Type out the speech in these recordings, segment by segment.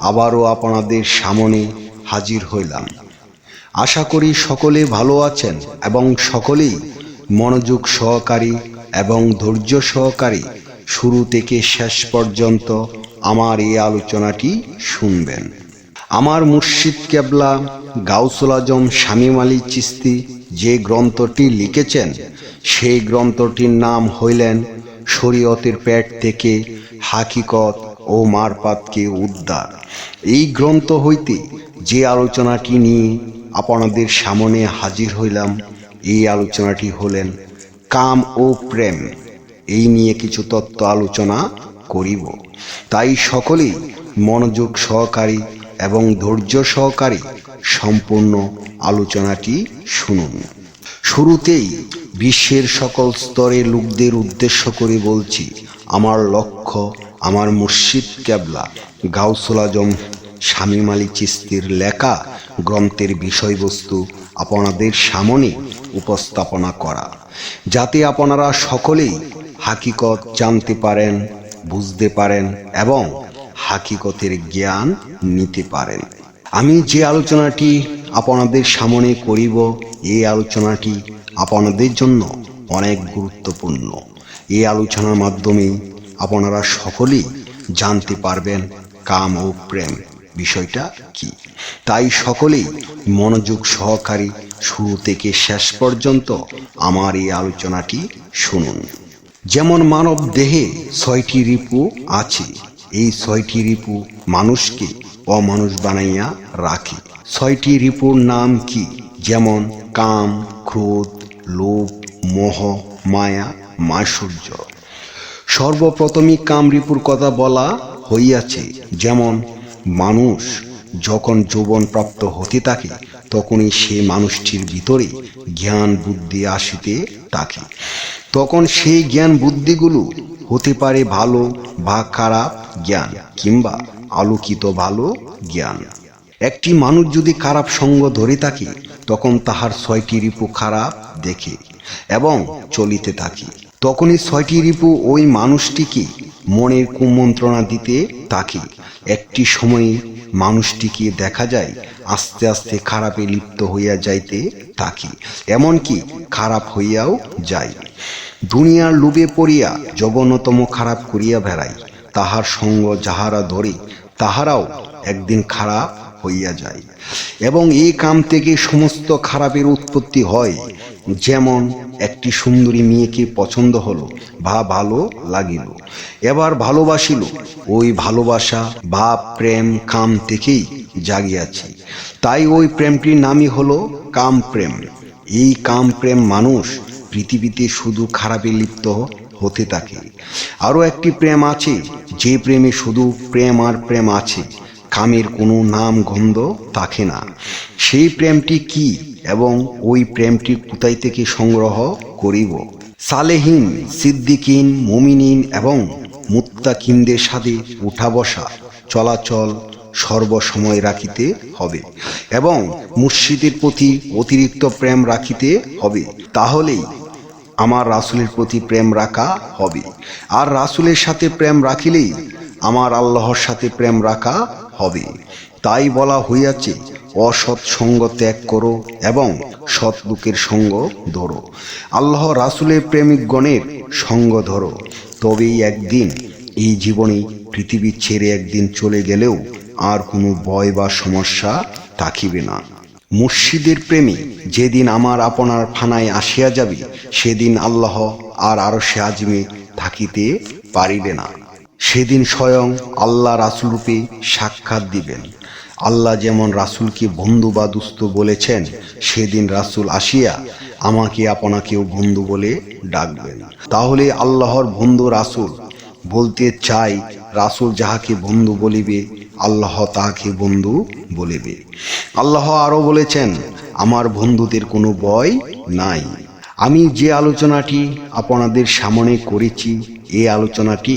আবারও আপনাদের সামনে হাজির হইলাম। আশা করি সকলে ভালো আছেন এবং সকলেই মনোযোগ সহকারী এবং ধৈর্য সহকারী শুরু থেকে শেষ পর্যন্ত আমার এই আলোচনাটি শুনবেন। আমার মুর্শিদ কেবলা গাউসুল আজম শামীম আলী চিস্তি যে গ্রন্থটি লিখেছেন, সেই গ্রন্থটির নাম হইলেন শরীয়তের পেট থেকে হাকিকত ও মারপাতকে উদ্ধার। এই গ্রন্থ হইতে যে আলোচনাটি নিয়ে আপনাদের সামনে হাজির হইলাম, এই আলোচনাটি হলেন কাম ও প্রেম। এই নিয়ে কিছু তত্ত্ব আলোচনা করিব। তাই সকলেই মনোযোগ সহকারী এবং ধৈর্য সহকারী সম্পূর্ণ আলোচনাটি শুনুন। শুরুতেই বিশ্বের সকল স্তরের লোকদের উদ্দেশ্য করে বলছি, আমার লক্ষ্য আমার মুর্শিদ ক্যাবলা গাউসুল আজম শামীম আলী চিস্তির লেখা গ্রন্থের বিষয়বস্তু আপনাদের সামনে উপস্থাপনা করা, যাতে আপনারা সকলেই হাকিকত জানতে পারেন, বুঝতে পারেন এবং হাকিকতের জ্ঞান নিতে পারেন। আমি যে আলোচনাটি আপনাদের সামনে করিব এই আলোচনাটি আপনাদের জন্য অনেক গুরুত্বপূর্ণ। এই আলোচনার মাধ্যমে আপনারা সকলেই জানতে পারবেন কাম ও প্রেম বিষয়টা কি। তাই সকলেই মনোযোগ সহকারী শুরু থেকে শেষ পর্যন্ত আমার এই আলোচনাটি শুনুন। যেমন মানব দেহে ছয়টি রিপু আছে, এই ছয়টি রিপু মানুষকে অমানুষ বানাইয়া রাখে। ছয়টি রিপুর নাম কি? যেমন কাম, ক্রোধ, লোভ, মোহ, মায়া, মাসূর্য। সর্বপ্রথমই কামরিপুর কথা বলা হইয়াছে, যেমন, মানুষ যখন যৌবন প্রাপ্ত হতে থাকে, তখনই সে মানুষটির ভিতরে জ্ঞান বুদ্ধি আসিতে থাকে। তখন সেই জ্ঞান বুদ্ধিগুলো হতে পারে ভালো বা খারাপ জ্ঞান, কিংবা আলোকিত ভালো জ্ঞান। একটি মানুষ যদি খারাপ সঙ্গ ধরে থাকে, তখন তাহার ছয়টি রিপু খারাপ দেখে এবং চলিতে থাকে। তখনই ছয়টি রিপু ওই মানুষটিকে মনের কুমন্ত্রণা দিতে থাকে একটি সময়ে মানুষটিকে দেখা যায়, আস্তে আস্তে খারাপে লিপ্ত হইয়া যাইতে থাকে এমনকি খারাপ হইয়াও যায়। দুনিয়ার লোভে পড়িয়া জঘন্যতম খারাপ করিয়া বেড়ায়। তাহার সঙ্গ যাহারা ধরে, তাহারাও একদিন খারাপ হইয়া যায়। এবং এই কাম থেকে সমস্ত খারাপের উৎপত্তি হয়। যেমন একটি সুন্দরী মেয়েকে পছন্দ হলো বা ভালো লাগিল। এবার ভালোবাসিল। ওই ভালোবাসা বা প্রেম কাম থেকেই জাগিয়াছে। তাই ওই প্রেমটির নামই হলো কাম প্রেম। এই কাম প্রেম মানুষ পৃথিবীতে শুধু খারাপে লিপ্ত হতে থাকে। আরও একটি প্রেম আছে। যে প্রেমে শুধু প্রেম আর প্রেম আছে। কামের কোনো নাম গন্ধ থাকে না। সেই প্রেমটি কি এবং ওই প্রেমটি কোথায় থেকে সংগ্রহ করিব? সালেহীন, সিদ্দিকিন, মুমিনিন এবং মুত্তাকিনদের সাথে উঠা বসা চলাচল সর্বসময় রাখিতে হবে এবং মুর্শিদের প্রতি অতিরিক্ত প্রেম রাখিতে হবে। তাহলেই আমার রাসুলের প্রতি প্রেম রাখা হবে। আর রাসুলের সাথে প্রেম রাখিলেই আমার আল্লাহর সাথে প্রেম রাখা হবে। তাই বলা হইয়াছে, অসৎ সঙ্গ ত্যাগ করো এবং সৎ লোকের সঙ্গ ধরো। আল্লাহ রাসুলের প্রেমিকগণের সঙ্গ ধরো। তবেই একদিন এই জীবনে পৃথিবী ছেড়ে একদিন চলে গেলেও আর কোনো ভয় বা সমস্যা থাকিবে না। মুর্শিদের প্রেমী যেদিন আমার আপনার ফানায় আসিয়া যাবে, সেদিন আল্লাহ আর আরও সে আজমে থাকিতে পারিবে না। সেদিন স্বয়ং আল্লাহ রাসুলরূপে সাক্ষাৎ দিবেন। আল্লাহ যেমন রাসুলকে বন্ধু বা দুস্থ বলেছেন, সেদিন রাসুল আসিয়া আমাকে আপনাকেও বন্ধু বলে ডাকবেন। তাহলে আল্লাহর বন্ধু রাসুল বলতে চাই, রাসুল যাহাকে বন্ধু বলিবে, আল্লাহ তাহাকে বন্ধু বলিবে। আল্লাহ আরও বলেছেন, আমার বন্ধুদের কোনো ভয় নাই। আমি যে আলোচনাটি আপনাদের সামনে করেছি এই আলোচনাটি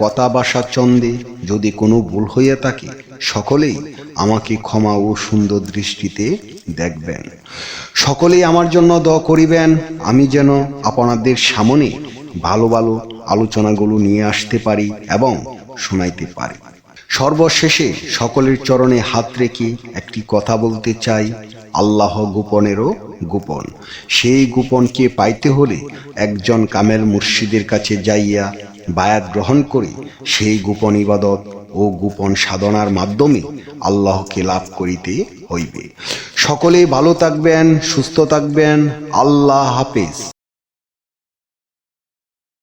কথা বাসা চন্দে, যদি কোনো ভুল হইয়া থাকে, সকলেই আমাকে ক্ষমা ও সুন্দর দৃষ্টিতে দেখবেন। সকলেই আমার জন্য দ করিবেন, আমি যেন আপনাদের সামনে ভালো ভালো আলোচনাগুলো নিয়ে আসতে পারি এবং শোনাইতে পারি। সর্বশেষে সকলের চরণে হাত রেখে একটি কথা বলতে চাই, আল্লাহ গোপনেরও গোপন। সেই গোপনকে পাইতে হলে একজন কামেল মুর্শিদের কাছে যাইয়া বায়াত গ্রহণ করে, সেই গোপন ইবাদত ও গোপন সাধনার মাধ্যমে আল্লাহকে লাভ করিতে হইবে। সকলে ভালো থাকবেন, সুস্থ থাকবেন। আল্লাহ হাফেজ।